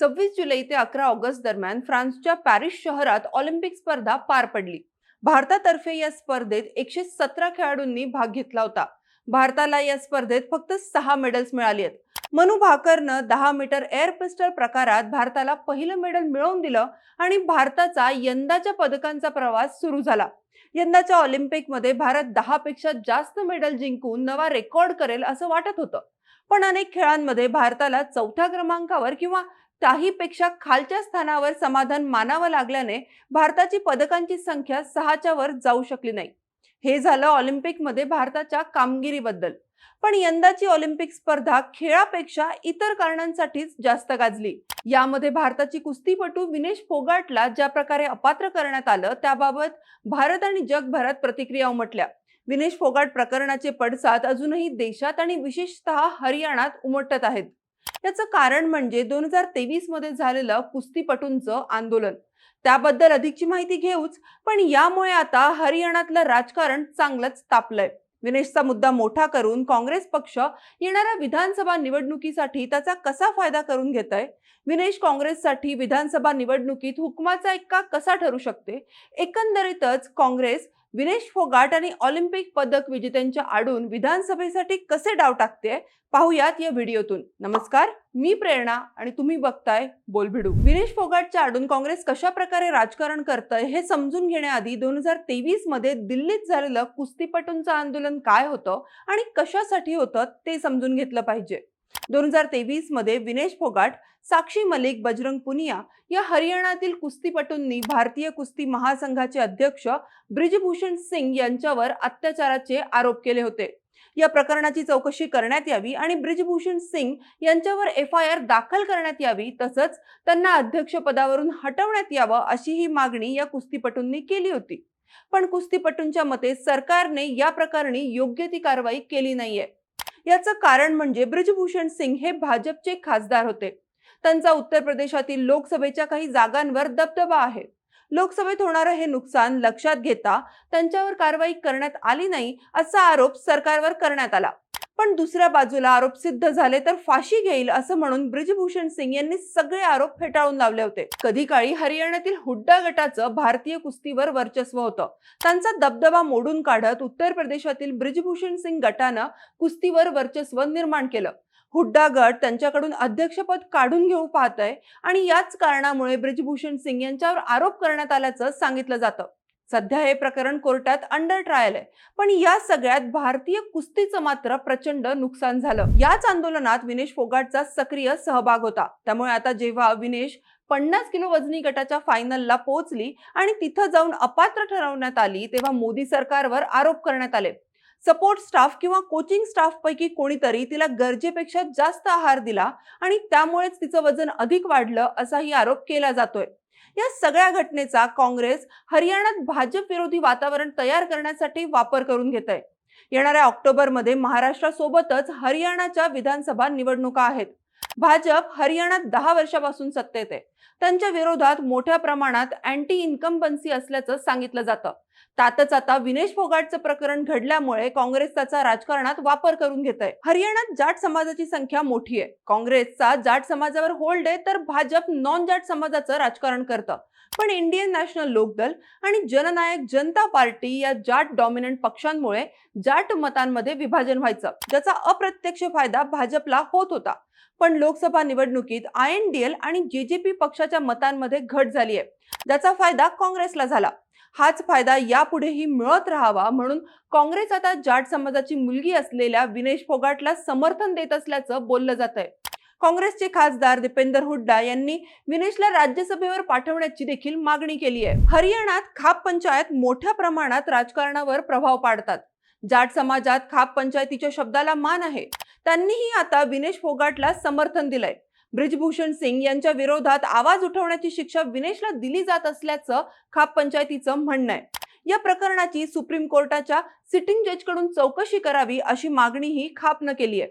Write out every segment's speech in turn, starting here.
सव्वीस जुलै ते अकरा ऑगस्ट दरम्यान फ्रान्सच्या पॅरिस शहरात ऑलिम्पिक स्पर्धा पार पडली. भारतातर्फे या स्पर्धेत एकशे सतरा खेळाडूंनी भाग घेतला होता. भारताला या स्पर्धेत फक्त सहा मेडल्स मिळाली आहेत. मनु भाकरनं दहा मीटर एअर पिस्टल प्रकारात भारताला पहिलं मेडल मिळवून दिलं आणि भारताचा यंदाच्या पदकांचा प्रवास सुरू झाला. यंदाच्या ऑलिम्पिकमध्ये भारत दहा पेक्षा जास्त मेडल जिंकून नवा रेकॉर्ड करेल असं वाटत होतं. पण अनेक खेळांमध्ये भारताला चौथ्या क्रमांकावर किंवा त्याहीपेक्षा खालच्या स्थानावर समाधान मानावं लागल्याने भारताची पदकांची संख्या सहाच्या वर जाऊ शकली नाही. हे झालं ऑलिम्पिकमध्ये भारताच्या कामगिरीबद्दल. पण यंदाची ऑलिम्पिक स्पर्धा खेळापेक्षा इतर कारणांसाठीच जास्त गाजली. यामध्ये भारताची कुस्तीपटू विनेश फोगाटला ज्या प्रकारे अपात्र करण्यात आलं त्याबाबत भारत आणि जगभरात प्रतिक्रिया उमटल्या. विनेश फोगाट प्रकरणाचे पडसाद अजूनही देशात आणि विशेषतः हरियाणात उमटत आहेत. याचं कारण म्हणजे दोन हजार तेवीसमध्ये झालेलं कुस्तीपटूंचं आंदोलन. त्याबद्दल अधिकची माहिती घेऊच पण यामुळे आता हरियाणातलं राजकारण चांगलंच तापलंय. विनेशचा मुद्दा मोठा करून काँग्रेस पक्ष येणाऱ्या विधानसभा निवडणुकीसाठी त्याचा कसा फायदा करून घेत आहे विनेश काँग्रेससाठी विधानसभा निवडणुकीत हुकमाचा एक्का कसा ठरू शकते? एकंदरीतच काँग्रेस विनेश फोगाट आणि ऑलिम्पिक पदक विजेत्यांच्या आडून विधानसभेसाठी कसे डाव टाकते पाहुयात या व्हिडिओतून. नमस्कार मी प्रेरणा आणि तुम्ही बघताय बोलभिडू. विनेश फोगाटच्या आडून काँग्रेस कशा प्रकारे राजकारण करतंय हे समजून घेण्याआधी दोन हजार तेवीसमध्ये दिल्लीत झालेलं कुस्तीपटूंचं आंदोलन काय होतं आणि कशासाठी होतं ते समजून घेतलं पाहिजे. दोन हजार तेवीसमध्ये विनेश फोगाट साक्षी मलिक बजरंग पुनिया या हरियाणातील कुस्तीपटूंनी भारतीय कुस्ती महासंघाचे अध्यक्ष ब्रिजभूषण सिंग यांच्यावर अत्याचाराचे आरोप केले होते. या प्रकरणाची चौकशी करण्यात यावी आणि ब्रिजभूषण सिंग यांच्यावर एफ आय आर दाखल करण्यात यावी तसंच त्यांना अध्यक्षपदावरून हटवण्यात यावं अशी ही मागणी या कुस्तीपटूंनी केली होती. पण कुस्तीपटूंच्या मते सरकारने या प्रकरणी योग्य ती कारवाई केली नाहीये. याचं कारण म्हणजे ब्रिजभूषण सिंग हे भाजपचे खासदार होते. त्यांचा उत्तर प्रदेशातील लोकसभेच्या काही जागांवर दबदबा आहे. लोकसभेत होणारं हे नुकसान लक्षात घेता त्यांच्यावर कारवाई करण्यात आली नाही असा आरोप सरकारवर करण्यात आला. पण दुसऱ्या बाजूला आरोप सिद्ध झाले तर फाशी घेईल असं म्हणून ब्रिजभूषण सिंग यांनी सगळे आरोप फेटाळून लावले होते. कधी काळी हरियाणातील हुड्डा गटाचं भारतीय कुस्तीवर वर्चस्व होतं. त्यांचा दबदबा मोडून काढत उत्तर प्रदेशातील ब्रिजभूषण सिंग गटानं कुस्तीवर वर्चस्व निर्माण केलं. हुड्डा गट त्यांच्याकडून अध्यक्षपद काढून घेऊ पाहत आहे आणि याच कारणामुळे ब्रिजभूषण सिंग यांच्यावर आरोप करण्यात आल्याचं सांगितलं जातं. सध्या हे प्रकरण कोर्टात अंडर ट्रायल आहे. पण या सगळ्यात भारतीय कुस्तीचं मात्र प्रचंड नुकसान झालं. याच आंदोलनात विनेश फोगाटचा सक्रिय सहभाग होता. त्यामुळे आता जेव्हा विनेश पन्नास किलो वजनी गटाच्या फायनलला पोहोचली आणि तिथं जाऊन अपात्र ठरवण्यात आली तेव्हा मोदी सरकारवर आरोप करण्यात आले. सपोर्ट स्टाफ किंवा कोचिंग स्टाफ पैकी कोणीतरी तिला गरजेपेक्षा जास्त आहार दिला आणि त्यामुळेच तिचं वजन अधिक वाढलं असाही आरोप केला जातोय. या सगळ्या घटनेचा काँग्रेस हरियाणात भाजप विरोधी वातावरण तयार करण्यासाठी वापर करून घेत आहे येणाऱ्या ऑक्टोबरमध्ये महाराष्ट्रासोबतच हरियाणाच्या विधानसभा निवडणुका आहेत. भाजप हरियाणात दहा वर्षापासून सत्तेत आहे. त्यांच्या विरोधात मोठ्या प्रमाणात अँटी इन्कम्बन्सी असल्याचं सांगितलं जातं. त्यातच आता विनेश फोगाटचं प्रकरण घडल्यामुळे काँग्रेस त्याचा राजकारणात वापर करून घेत आहे हरियाणात जाट समाजाची संख्या मोठी आहे. काँग्रेसचा जाट समाजावर होल्ड आहे तर भाजप नॉन जाट समाजाचं राजकारण करतं. पण इंडियन नॅशनल लोकदल आणि जननायक जनता पार्टी या जाट डॉमिनंट पक्षांमुळे जाट मतांमध्ये विभाजन व्हायचं ज्याचा अप्रत्यक्ष फायदा भाजपला होत होता. पण लोकसभा निवडणुकीत आय एन डी एल आणि जे जे पी पक्षाच्या मतांमध्ये घट झाली आहे. ज्याचा फायदा काँग्रेसला झाला. हाच फायदा यापुढेही मिळत राहावा म्हणून काँग्रेस आता जाट समाजाची मुलगी असलेल्या विनेश फोगाटला समर्थन देत असल्याचं बोललं जात आहे काँग्रेसचे खासदार दीपेंदर हुड्डा यांनी विनेशला राज्यसभेवर पाठवण्याची देखील मागणी केली आहे. हरियाणात खाप पंचायत मोठ्या प्रमाणात राजकारणावर प्रभाव पाडतात. जाट समाजात खाप पंचायतीच्या शब्दाला मान आहे. त्यांनीही आता विनेश फोगाटला समर्थन दिलंय. ब्रिजभूषण सिंग यांच्या विरोधात आवाज उठवण्याची शिक्षा विनेशला दिली जात असल्याचं खाप पंचायतीचं म्हणणं आहे. या प्रकरणाची सुप्रीम कोर्टाच्या सिटिंग जजकडून चौकशी करावी अशी मागणीही खापनं केली आहे.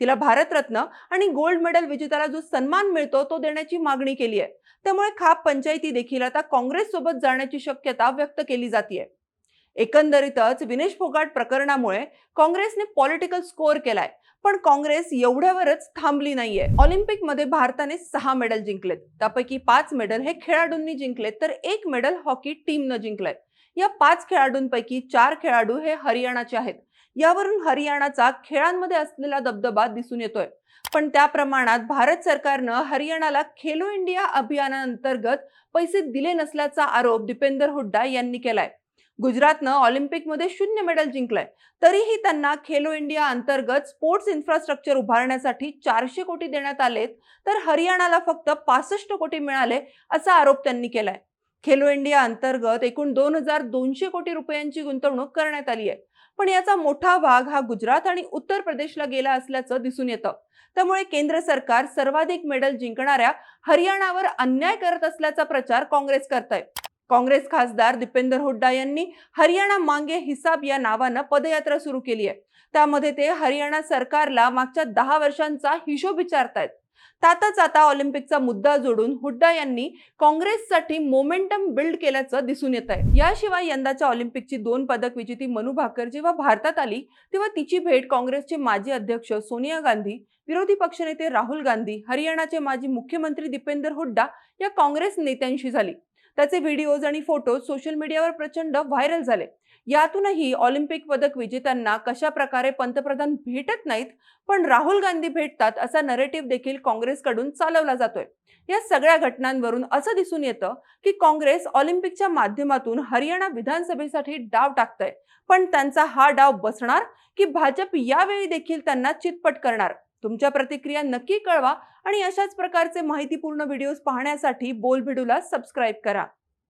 तिला भारतरत्न आणि गोल्ड मेडल विजेत्याला जो सन्मान मिळतो तो देण्याची मागणी केली आहे. त्यामुळे खाप पंचायती देखील आता काँग्रेस सोबत जाण्याची शक्यता व्यक्त केली जाते एकंदरीतच विनेश फोगाट प्रकरणामुळे काँग्रेसने पॉलिटिकल स्कोअर केलाय. पण काँग्रेस एवढ्यावरच थांबली नाहीये. ऑलिम्पिकमध्ये भारताने सहा मेडल जिंकलेत. त्यापैकी पाच मेडल हे खेळाडूंनी जिंकलेत तर एक मेडल हॉकी टीमनं जिंकलंय. या पाच खेळाडूंपैकी चार खेळाडू हे हरियाणाचे आहेत. यावरून हरियाणाचा खेळांमध्ये असलेला दबदबा दिसून येतोय. पण त्या प्रमाणात भारत सरकारनं हरियाणाला खेलो इंडिया अभियानाअंतर्गत पैसे दिले नसल्याचा आरोप दीपेंदर हुड्डा यांनी केलाय. गुजरातनं ऑलिम्पिकमध्ये शून्य मेडल जिंकलंय. तरीही त्यांना खेलो इंडिया अंतर्गत स्पोर्ट्स इन्फ्रास्ट्रक्चर उभारण्यासाठी चारशे कोटी देण्यात आलेत तर हरियाणाला फक्त पासष्ट कोटी मिळाले असा आरोप त्यांनी केलाय. खेलो इंडिया अंतर्गत एकूण दोन हजार दोनशे कोटी रुपयांची गुंतवणूक करण्यात आली आहे. पण याचा मोठा भाग हा गुजरात आणि उत्तर प्रदेशला गेला असल्याचं दिसून येतं. त्यामुळे केंद्र सरकार सर्वाधिक मेडल जिंकणाऱ्या हरियाणावर अन्याय करत असल्याचा प्रचार काँग्रेस करत आहे काँग्रेस खासदार दीपेंदर हुड्डा यांनी हरियाणा मांगे हिसाब या नावानं पदयात्रा सुरू केली आहे. त्यामध्ये ते हरियाणा सरकारला मागच्या दहा वर्षांचा हिशोब विचारतायत. त्यातच आता ऑलिम्पिकचा मुद्दा जोडून हुड्डा यांनी काँग्रेससाठी मोमेंटम बिल्ड केल्याचं दिसून येत आहे. याशिवाय यंदाच्या ऑलिम्पिकची दोन पदक विजेती मनु भाकर जेव्हा भारतात आली तेव्हा तिची भेट काँग्रेसचे माजी अध्यक्ष सोनिया गांधी विरोधी पक्षनेते राहुल गांधी हरियाणाचे माजी मुख्यमंत्री दीपेंदर हुड्डा या काँग्रेस नेत्यांशी झाली. त्याचे व्हिडिओज आणि फोटोज सोशल मीडियावर प्रचंड व्हायरल झाले. यातूनही ऑलिम्पिक पदक विजेत्यांना कशा प्रकारे पंतप्रधान भेटत नाहीत पण राहुल गांधी भेटतात असा नरेटिव्ह देखील काँग्रेसकडून चालवला जातोय. या सगळ्या घटनांवरून असं दिसून येतं की काँग्रेस ऑलिम्पिकच्या माध्यमातून हरियाणा विधानसभेसाठी डाव टाकतंय. पण त्यांचा हा डाव बसणार की भाजप यावेळी देखील त्यांना चितपट करणार. तुमच्या प्रतिक्रिया नक्की कळवा. आणि अशाच प्रकारचे माहितीपूर्ण व्हिडिओज पाहण्यासाठी बोलभिडूला सबस्क्राईब करा.